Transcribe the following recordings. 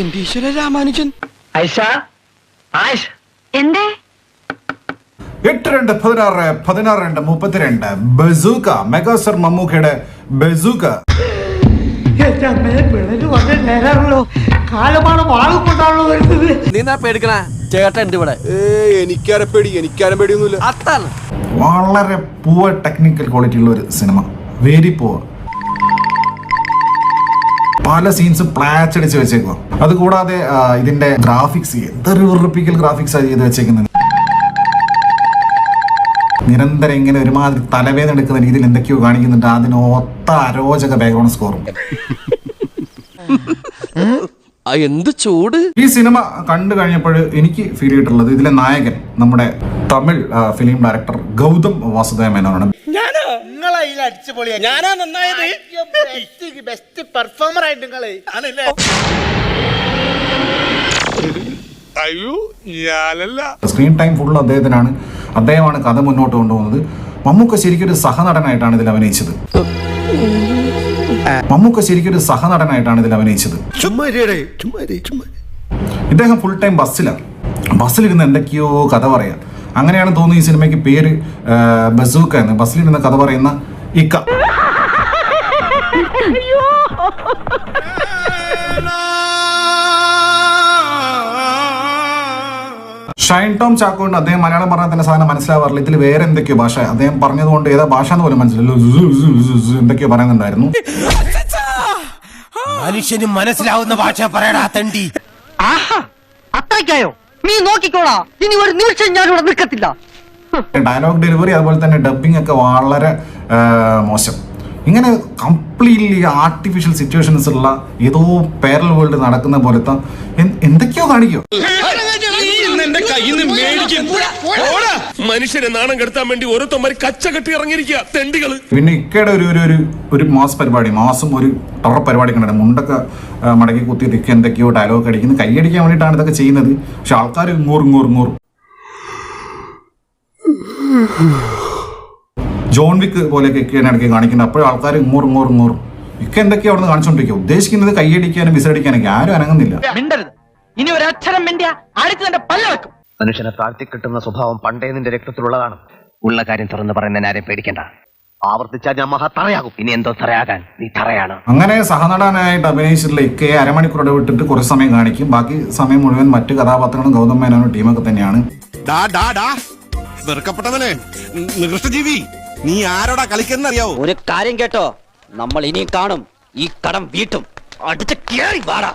എന്റെ ഈശ്വര രാമാനുജൻ. ഐഷ ആയിഷ. എന്തേ? എട്ട് രണ്ട് പതിനാറ് പതിനാറ് രണ്ട് മുപ്പത്തിരണ്ട്. ബസൂക്ക മെഗാസ്റ്റർ മമ്മൂക്കയുടെ ബസൂക്ക. വളരെ പൂവ ടെക്നിക്കൽ ക്വാളിറ്റി ഉള്ള ഒരു സിനിമ വെരി പൂവർ പല സീൻസും പ്ലാച്ച് അടിച്ച് വെച്ചേക്കുക അതുകൂടാതെ ഇതിന്റെ ഗ്രാഫിക്സ് എന്തൊരു ഉറപ്പിക്കൽ ഗ്രാഫിക്സ് ചെയ്ത് വെച്ചേക്കുന്നത് നിരന്തരം ഇങ്ങനെ ഒരുമാതിരി തലവേദന എടുക്കുന്ന രീതിയിൽ എന്തൊക്കെയോ കാണിക്കുന്നുണ്ട്. അതിന് ഒത്ത അരോചക ബാക്ക്ഗ്രൗണ്ട് സ്കോറും എന്ത് ചൂട്? ഈ സിനിമ കണ്ടു കഴിഞ്ഞപ്പോൾ എനിക്ക് ഫീൽ ചെയ്തിട്ടുള്ളത് ഇതിലെ നായകൻ നമ്മുടെ തമിഴ് ഫിലിം ഡയറക്ടർ ഗൗതം വാസുദേവ മേനോനാണ് ബെസ്റ്റ് പെർഫോമർ ആയിട്ട് നിങ്ങൾ. ആണല്ലേ? സ്ക്രീൻ ടൈം ഫുൾ അദ്ദേഹത്തിനാണ്. അദ്ദേഹമാണ് കഥ മുന്നോട്ട് കൊണ്ടുപോകുന്നത്. മമ്മൂക്ക ശരിക്കും ഒരു സഹനടനായിട്ടാണ് ഇതിൽ അഭിനയിച്ചത്. മമ്മൂക്ക ശരിക്കും ഒരു സഹനടനായിട്ടാണ് ഇതിൽ അഭിനയിച്ചത്. ഇദ്ദേഹം ഫുൾ ടൈം ബസ്സിലാണ് ബസ്സിലിരുന്ന് എന്തൊക്കെയോ കഥ പറയാം. അങ്ങനെയാണ് തോന്നുന്നത് ഈ സിനിമയ്ക്ക് പേര് ബസൂക്ക എന്ന്. ബസ്സിലിരുന്ന് കഥ പറയുന്ന ഇക്ക. ഷൈൻ ടോം ചാക്കോണ്ട് അദ്ദേഹം മലയാളം പറഞ്ഞാൽ തന്നെ സാധനം മനസ്സിലാവാറില്ല. ഇതിൽ വേറെ എന്തൊക്കെയോ ഭാഷ. അദ്ദേഹം പറഞ്ഞതുകൊണ്ട് ഏതാ ഭാഷ എന്ന് പോലും മനസ്സിലല്ലോ എന്തൊക്കെയോ പറയുന്നുണ്ടായിരുന്നു. മനുഷ്യന് മനസ്സിലാവുന്ന ഭാഷ പറയടാ തണ്ടി. ആഹാ അത്രയ്ക്കായോ? നീ നോക്കിക്കോളാ. ഇനി ഒരു നിമിഷം ഞാൻ ഇവിടെ നിൽക്കത്തില്ല. ഡയലോഗ് ഡെലിവറി അതുപോലെ തന്നെ ഡബിങ് ഒക്കെ വളരെ മോശം. ഇങ്ങനെ കംപ്ലീറ്റ്ലി ആർട്ടിഫിഷ്യൽ സിറ്റുവേഷൻസ് ഉള്ള ഏതോ പേരൽ വേൾഡ് നടക്കുന്ന പോലത്തെ എന്ത്- എന്തൊക്കെയോ കാണിക്കോ മനുഷ്യനെ നാണം കെടുത്താൻ വേണ്ടി ഓരോരുത്തന്മാര് കച്ച കെട്ടി ഇറങ്ങിയിരിക്കുക തെണ്ടികൾ. പിന്നെ ഇക്കയുടെ ഒരു ഒരു ഒരു മാസ് പരിപാടി മാസം ഒരു ടോർ പരിപാടി കണ്ടത് മുണ്ടൊക്കെ മടക്കി കുത്തി ഇക്ക എന്തൊക്കെയോ ഡയലോഗ് അടിക്കുന്നത് കൈയടിക്കാൻ വേണ്ടിയിട്ടാണ് ഇതൊക്കെ ചെയ്യുന്നത്. പക്ഷെ ആൾക്കാർ ഇങ്ങോറും ഇങ്ങോറും ഇങ്ങോറും. ജോൺ വിക്ക് പോലെയൊക്കെ ഇക്കയാണ് ഇടയ്ക്ക് കാണിക്കുന്നത്. അപ്പോഴും ആൾക്കാർ ഇങ്ങോറും ഇങ്ങോറും ഇങ്ങോറും. ഇക്ക എന്തൊക്കെയാ അവിടെ നിന്ന് കാണിച്ചുകൊണ്ടിരിക്കുക ഉദ്ദേശിക്കുന്നത് കൈയടിക്കാനും വിസടിക്കാനൊക്കെ ആരും അനങ്ങുന്നില്ല. മിണ്ടരുത്. ഇനി ഒരു അക്ഷരം മനുഷ്യനെ താഴ്ത്തിക്കിട്ടുന്ന സ്വഭാവം പണ്ടേ നിന്റെ രക്തത്തിലുള്ളതാണ്. ഉള്ള കാര്യം തുറന്ന് പറയുന്ന ആരെ പേടിക്കണ്ട. ആവർത്തിച്ചാൽ ഞാൻ മഹാ തറയാകും. ഇനി എന്തോ തറയാകാൻ നീ തറയാണ്. അങ്ങനെ സഹനടനായിട്ട് അഭിനയിച്ചിട്ടുള്ള ഇക്കയെ അരമണിക്കൂർ ഇടവിട്ടിട്ട് കുറച്ച് സമയം കാണിക്കും. ബാക്കി സമയം മുഴുവൻ മറ്റു കഥാപാത്രങ്ങളും ഗൗതം മേനോനും ടീമൊക്കെ തന്നെയാണ്. ഡാ ഡാ ഡാ. വെറുക്കപ്പെട്ടവനെ. നികൃഷ്ടജീവി നീ ആരോടാ കളിക്കുന്നറിയാവോ? ഒരു കാര്യം കേട്ടോ. നമ്മൾ ഇനിയും കാണും. ഈ കടം വീട്ടും. അടിച്ച് കേറി വാടാ.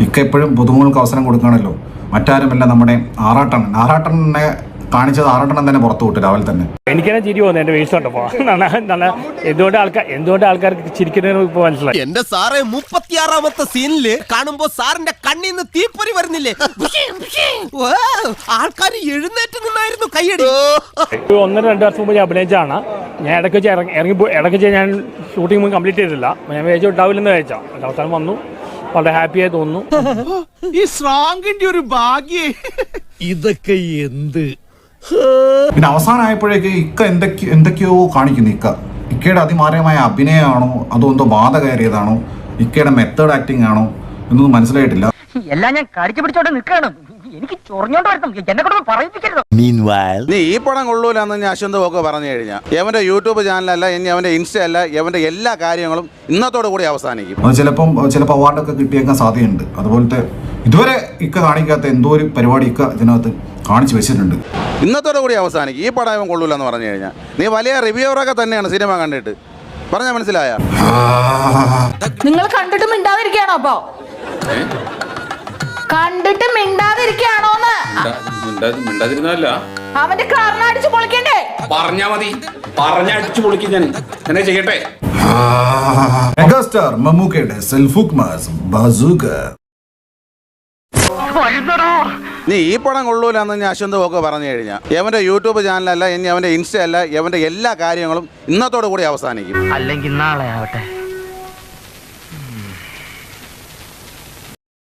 ഇക്ക എപ്പോഴും പുതുമുകൾക്ക് അവസരം കൊടുക്കുകയാണല്ലോ. മറ്റാരുമല്ല നമ്മുടെ ആറാട്ടണ്ണൻ. ആറാട്ടണ്ണനെ കാണിച്ചത് ആറെണ്ണം തന്നെ പുറത്തു വിട്ടു രാവിലെ തന്നെ. എനിക്കെന്നെ ചിരി പോകുന്നു എന്റെ വേസ്റ്റ് കണ്ടപ്പോ നല്ല എന്തുകൊണ്ട് ആൾക്കാർ എന്തുകൊണ്ട് ആൾക്കാർക്ക് ചിരിക്കുന്നതിന് ഇപ്പൊ മനസ്സിലായി? എന്റെ സാറേ മുപ്പത്തിയാറാമത്തെ സീനിൽ കാണുമ്പോ സാറിന്റെ കണ്ണിൽ നിന്ന് തീപ്പൊരി വരുന്നില്ലേ? ആൾക്കാർ എഴുന്നേറ്റ് നിന്നായിരുന്നു കൈയടി ഒന്നര രണ്ട് വർഷം മുമ്പ് ഞാൻ അഭിനയിച്ചാണ് ഞാൻ ഇടയ്ക്ക് വെച്ച് ഇറങ്ങി ഇറങ്ങി പോയി ഇടയ്ക്ക് വെച്ച് ഞാൻ ഷൂട്ടിംഗ് മുമ്പ് കംപ്ലീറ്റ് ചെയ്തിട്ടില്ല ഞാൻ വിചാരിച്ചു ഉണ്ടാവില്ലെന്ന് വിചാരിച്ചാ. അവസാനം വന്നു. വളരെ ഹാപ്പിയായി തോന്നുന്നു. ഈ സ്ട്രോങ്ങിന്റെ ഒരു ഭാഗ്യേ. ഇതൊക്കെ എന്ത് പിന്നെ അവസാനമായപ്പോഴേക്ക് ഇക്ക എന്തൊക്കെയോ എന്തൊക്കെയോ കാണിക്കുന്നു ഇക്ക. ഇക്കയുടെ അതിമാരമായ അഭിനയമാണോ? അതോ എന്തോ ബാധ കയറിയതാണോ? ഇക്കയുടെ മെത്തേഡ് ആക്ടിംഗ് ആണോ? എന്നൊന്നും മനസ്സിലായിട്ടില്ല. എല്ലാം ഞാൻ കടിച്ചു പിടിച്ചോണ്ട് നിൽക്കാണ് എനിക്ക് ചൊറിഞ്ഞോണ്ട് വരണം എന്നെ കൊണ്ട് പറയിപ്പിക്കരുത്. നീ ഈ പടം കൊള്ളൂലെന്ന് ഞാൻ അശ്വന്ത് ഒക്കെ പറഞ്ഞു കഴിഞ്ഞാൽ എവന്റെ യൂട്യൂബ് ചാനലല്ല ഇനി അവന്റെ ഇൻസ്റ്റ അല്ല എവന്റെ എല്ലാ കാര്യങ്ങളും ഇന്നത്തോടു കൂടി അവസാനിക്കും. അത് ചിലപ്പം ചിലപ്പോൾ അവാർഡൊക്കെ കിട്ടിയേക്കാൻ സാധ്യതയുണ്ട്. അതുപോലത്തെ ഇതുവരെ ഇക്ക കാണിക്കാത്ത എന്തോ ഒരു പരിപാടി ഇക്ക ഇതിനകത്ത് കാണിച്ചു വെച്ചിട്ടുണ്ട്. ഇന്നത്തോടെ കൂടി അവസാനിക്കും. ഈ പടം കൊള്ളൂല എന്ന് പറഞ്ഞു കഴിഞ്ഞാൽ നീ വലിയ റിവ്യൂറൊക്കെ തന്നെയാണ് സിനിമ കണ്ടിട്ട്. പറഞ്ഞാ മനസ്സിലായ? നിങ്ങൾ കണ്ടിട്ട് മിണ്ടാതിരിക്കാണോ അപ്പൊ? കണ്ടിട്ട് മിണ്ടാതിരിക്കാണോന്ന് മിണ്ടാതിരുന്നല്ല അവന്റെ കാരണം പൊളിക്കണ്ടേ? പറഞ്ഞാ മതി. പറഞ്ഞടിച്ചു പൊളിക്കും ഞാൻ എന്നെ ചെയ്യട്ടെ? മെഗാസ്റ്റാർ മമ്മൂക്കയുടെ സെൽഫുക് മാസ് ബസൂക്ക. നീ ഈ പടം കൊള്ളൂലെന്ന് ഞാൻ അശ്വന്ത് ഒക്കെ പറഞ്ഞു കഴിഞ്ഞാൽ എവന്റെ യൂട്യൂബ് ചാനലല്ല ഇനി അവന്റെ ഇൻസ്റ്റ അല്ല എവന്റെ എല്ലാ കാര്യങ്ങളും ഇന്നത്തോടു കൂടി അവസാനിക്കും. അല്ലെങ്കിൽ നാളെ ആവട്ടെ.